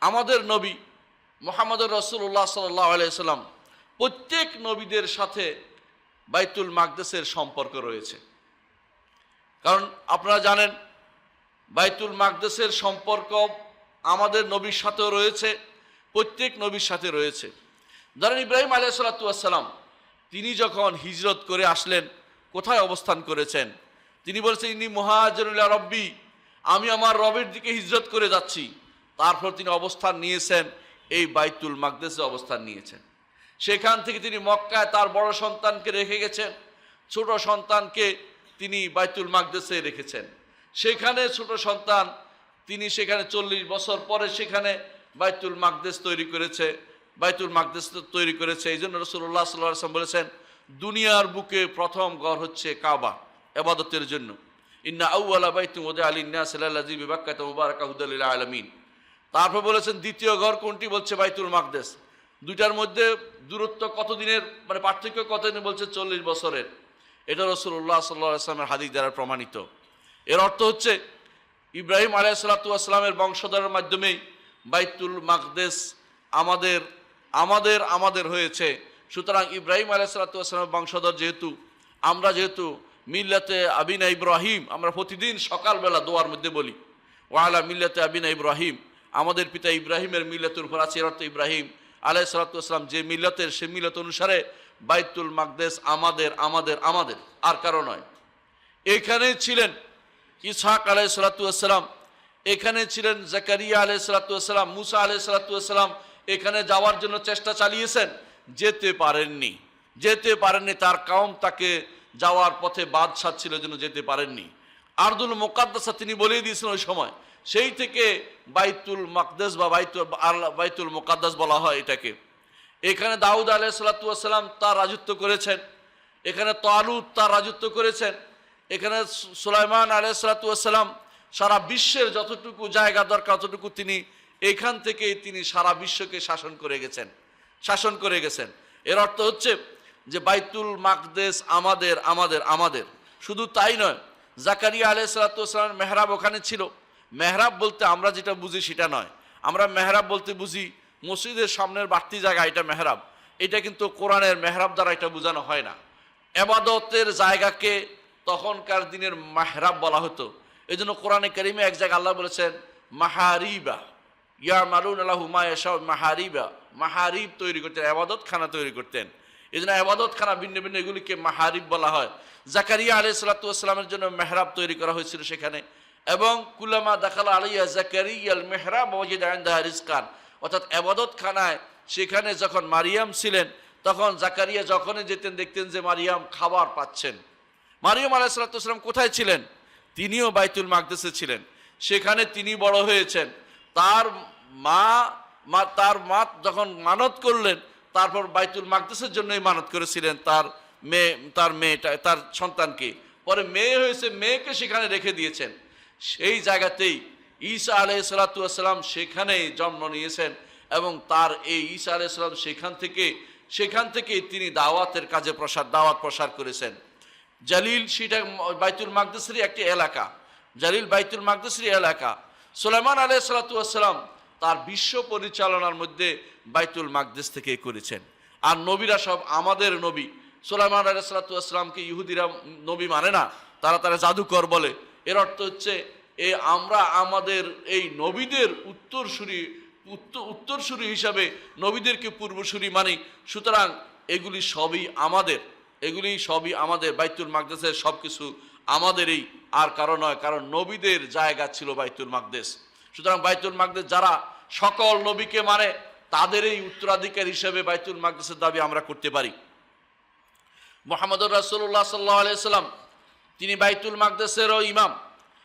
আমাদের নবী মোহাম্মদ রসুল্লাহ সাল্লাহ আলাইসাল্লাম প্রত্যেক নবীদের সাথে বাইতুল মাকদেসের সম্পর্ক রয়েছে। কারণ আপনারা জানেন, বাইতুল মাকদেসের সম্পর্ক আমাদের নবীর সাথেও রয়েছে, প্রত্যেক নবীর সাথে রয়েছে। ধরেন ইব্রাহিম আলিয়া সাল্লাতুয়াসাল্লাম তিনি যখন হিজরত করে আসলেন, কোথায় অবস্থান করেছেন? তিনি বলছেন ইনি মহাজরুল্লাহ রব্বি, আমি আমার রবের দিকে হিজরত করে যাচ্ছি। তারপর তিনি অবস্থান নিয়েছেন এই বাইতুল মাকদেসে অবস্থান নিয়েছেন। সেখান থেকে তিনি মক্কায় তার বড় সন্তানকে রেখে গেছেন। ছোট সন্তানকে তিনি বাইতুল মাকদেসে রেখেছেন। সেখানে ছোট সন্তান তিনি সেখানে চল্লিশ বছর পরে সেখানে বাইতুল মাকদেস তৈরি করেছে, বাইতুল মাকদেস তৈরি করেছে। এই জন্য রসুল্লাহ সাল্লাহ আসলাম বলেছেন, দুনিয়ার বুকে প্রথম ঘর হচ্ছে কাবা এবাদতের জন্য। ইন্না আউ্লা বাইতুম ওদে আলী বিবাক্কাত মুবারক হুদাল আলমিন তারপর বলেছেন, দ্বিতীয় ঘর কোনটি? বলছে বাইতুল মাকদেস। দুইটার মধ্যে দূরত্ব কতদিনের? মানে পার্থক্য কত দিন বলছে চল্লিশ বছরের। এটা রসুল্লাহ সাল্লাহ হাদিস দ্বারা প্রমাণিত। এর অর্থ হচ্ছে, ইব্রাহিম আলাইসালাতামের বংশধরের মাধ্যমেই বাইতুল মাকদেস আমাদের আমাদের আমাদের হয়েছে। সুতরাং ইব্রাহিম আলাইসালাতামের বংশধর যেহেতু, আমরা যেহেতু মিল্লাতে আবিনা ইব্রাহিম, আমরা প্রতিদিন সকালবেলা দোয়ার মধ্যে বলি, ওয়ালা মিল্লাতে আবিনা ইব্রাহিম। আমাদের পিতা ইব্রাহিমের মিল্লাতের উপর আছে অর্থ ইব্রাহিম আলাই সালাতাম যে মিল্লাতের, সে মিল্লত অনুসারে বাইতুল মাকদেস আমাদের আমাদের আমাদের, আর কারও নয়। এখানে ছিলেন ইসহাক আলাই সালাতাম এখানে ছিলেন জাকারিয়া আলাই সালাতাম মুসা আলাই সালাতাম এখানে যাওয়ার জন্য চেষ্টা চালিয়েছেন, যেতে পারেননি যেতে পারেননি, তার কাউম তাকে যাওয়ার পথে বাদ ছিল জন্য যেতে পারেননি। আর্দুল মোকাদ্দাসা তিনি বলেই দিয়েছিলেন ওই সময় সেই থেকে বাইতুল মাকদেস বা বাইতুল বাইতুল মোকাদ্দাস বলা হয় এটাকে। এখানে দাউদ আলাহ সাল্লাতাম তার রাজত্ব করেছেন। এখানে তালুদ তার রাজত্ব করেছেন। এখানে সুলাইমান আলাহ সাল্লাতাম সারা বিশ্বের যতটুকু জায়গা দরকার, ততটুকু তিনি এখান থেকে তিনি সারা বিশ্বকে শাসন করে গেছেন। শাসন করে গেছেন। এর অর্থ হচ্ছে যে বাইতুল মাকদেস আমাদের আমাদের আমাদের। শুধু তাই নয়, জাকারিয়া আলাহ সাল্লাতামের মেহরাব ওখানে ছিল। মেহরাব বলতে আমরা যেটা বুঝি সেটা নয়। আমরা মেহরাব বলতে বুঝি মসজিদের সামনের বাড়তি জায়গা এটা মেহরাব। এটা কিন্তু কোরআনের মেহরাব দ্বারা এটা বোঝানো হয় না। এবাদতের জায়গাকে তখনকার দিনের মেহরাব বলা হতো। এই জন্য কোরআনে করিমে এক জায়গায় আল্লাহ বলেছেন, মাহারিবা ইয়া মারুন আল্লাহ হুমায়সা মাহারিবা। মাহারিব তৈরি করতেন আবাদত খানা তৈরি করতেন। এই জন্য আবাদত খানা ভিন্ন ভিন্ন এগুলিকে মাহারিব বলা হয়। জাকারিয়া আলি সাল্লাতামের জন্য মেহরাব তৈরি করা হয়েছিল সেখানে। এবং কুলামা দেখালা আলিয়া জাকারিয়াল মেহরাব ওয়াজিদ আইন্দাহা রিজকান। অর্থাৎ আবাদত খানায় সেখানে যখন মারিয়াম ছিলেন, তখন জাকারিয়া যখনই যেতেন, দেখতেন যে মারিয়াম খাবার পাচ্ছেন। মারিয়াম আলাহিসাল্লাম কোথায় ছিলেন? তিনিও বাইতুল মাকদেসে ছিলেন। সেখানে তিনি বড় হয়েছেন। তার মা মা, তার মা যখন মানত করলেন, তারপর বাইতুল মাকদেসের জন্যই মানত করেছিলেন তার মেয়ে, তার মেয়েটা, তার সন্তানকে। পরে মেয়ে হয়েছে, মেয়েকে সেখানে রেখে দিয়েছেন। সেই জায়গাতেই ঈসা আলাই সালাতাম সেখানেই জন্ম নিয়েছেন এবং তার এই ঈসা আলাই সালাম সেখান থেকে সেখান থেকে তিনি দাওয়াতের কাজে প্রসার, দাওয়াত প্রসার করেছেন। জালিল সেটা বাইতুল মাকদেসেরই একটি এলাকা। জালিল বাইতুল মাকদেসেরই এলাকা। সোলেমান আলাই সালাতাম তার বিশ্ব পরিচালনার মধ্যে বাইতুল মাকদেস থেকে করেছেন। আর নবীরা সব আমাদের নবী। সোলাইমান সালাতামকে ইহুদিরা নবী মানে না, তারা তারা জাদুকর বলে। এর অর্থ হচ্ছে, এ আমরা আমাদের এই নবীদের উত্তরসূরি উত্তর উত্তরসূরি হিসাবে নবীদেরকে পূর্বসূরি মানি। সুতরাং এগুলি সবই আমাদের, এগুলি সবই আমাদের। বাইতুল মাকদেসের সব কিছু আমাদেরই আর কারণ নয়, কারণ নবীদের জায়গা ছিল বাইতুল মাকদেশ সুতরাং বাইতুল মাকদেশ যারা সকল নবীকে মানে তাদের এই উত্তরাধিকার হিসেবে বাইতুল মাকদেসের দাবি আমরা করতে পারি। মোহাম্মদুর রাসুল্লাহ সাল্লাহ আলিয়া তিনি বাইতুল মাকদেসেরও ইমাম।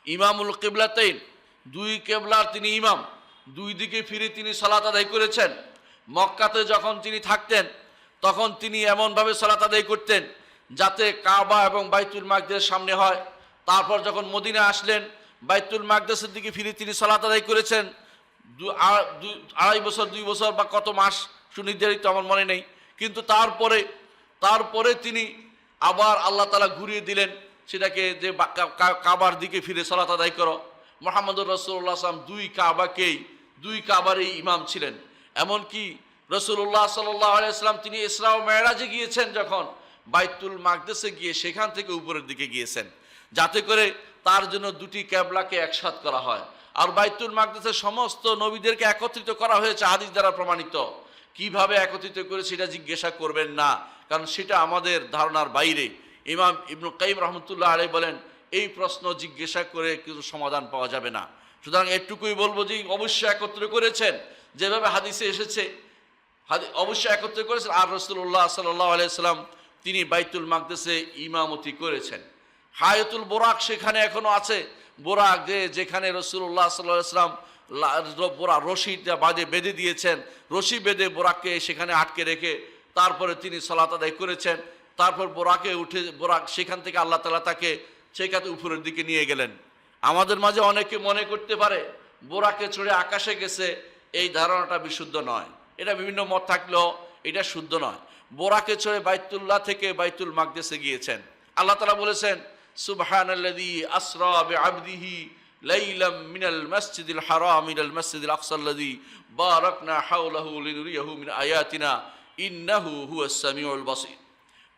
ইমামুল কেবলাতেইন, দুই কেবলার তিনি ইমাম। দুই দিকে ফিরে তিনি সালাত আদায় করেছেন। মক্কাতে যখন তিনি থাকতেন, তখন তিনি এমনভাবে সালাত আদায় করতেন যাতে কাবা এবং বাইতুল মাকদের সামনে হয়। তারপর যখন মদিনা আসলেন, বাইতুল মাকদেসের দিকে ফিরে তিনি সালাত আদায় করেছেন। আড়াই বছর, দুই বছর বা কত মাস সুনির্ধারিত আমার মনে নেই। কিন্তু তারপরে তারপরে তিনি আবার আল্লাহ তালা ঘুরিয়ে দিলেন। সেটাকে যে কাবার দিকে ফিরে সালাত আদায় করো। মোহাম্মদুর রসুল্লাহ আসলাম দুই কাবাকেই, দুই কাবারই ইমাম ছিলেন। এমনকি রসুল্লাহ সাল্লাম তিনি ইসরা ও মেয়েরাজে গিয়েছেন যখন, বাইতুল মাকদেসে গিয়ে সেখান থেকে উপরের দিকে গিয়েছেন। যাতে করে তার জন্য দুটি ক্যাবলাকে একসাথ করা হয়। আর বাইতুল মাকদেসের সমস্ত নবীদেরকে একত্রিত করা হয়েছে হাদিস দ্বারা প্রমাণিত। কীভাবে একত্রিত করে সেটা জিজ্ঞাসা করবেন না, কারণ সেটা আমাদের ধারণার বাইরে। ইমাম ইবনু কাইম রহমতুল্লাহ আলাই বলেন, এই প্রশ্ন জিজ্ঞাসা করে কিন্তু সমাধান পাওয়া যাবে না। সুতরাং এটুকুই বলব যে অবশ্যই একত্র করেছেন, যেভাবে হাদিসে এসেছে অবশ্যই একত্র করেছেন। আর রসুল্লাহ সাল্লাহ আলাইসাল্লাম তিনি বাইতুল মাকদেসে ইমামতি করেছেন। হায়াতুল বোরাক সেখানে এখনও আছে। বোরাক যে যেখানে রসুল্লাহ সাল্লাহ সাল্লাম বোরা রশিটা বাঁধে বেঁধে দিয়েছেন, রশি বেঁধে বোরাককে সেখানে আটকে রেখে তারপরে তিনি সালাত আদায় করেছেন। তারপর বোরাকে উঠে, বোরাক সেখান থেকে আল্লাহ তালা তাকে সেখানে উপরের দিকে নিয়ে গেলেন। আমাদের মাঝে অনেকে মনে করতে পারে, বোরাকে চড়ে আকাশে গেছে, এই ধারণাটা বিশুদ্ধ নয়। এটা বিভিন্ন মত থাকলেও এটা শুদ্ধ নয়। বোরাকে চড়ে বাইতুল্লাহ থেকে বাইতুল মাকদেসে গিয়েছেন। আল্লাহ তালা বলেছেন সুবহান আসরা মিনাল মসজিদিল মসজিদিল মিন আয়াতিনা, ইন্নাহু হুয়াস সামিউল বাসীর।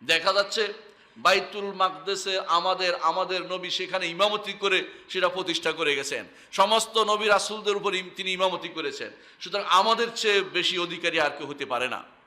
দেখা যাচ্ছে বাইতুল মাকদেশে আমাদের আমাদের নবী সেখানে ইমামতি করে সেটা প্রতিষ্ঠা করে গেছেন। সমস্ত নবী রাসুলদের উপর তিনি ইমামতি করেছেন। সুতরাং আমাদের চেয়ে বেশি অধিকারী আর কেউ হতে পারে না।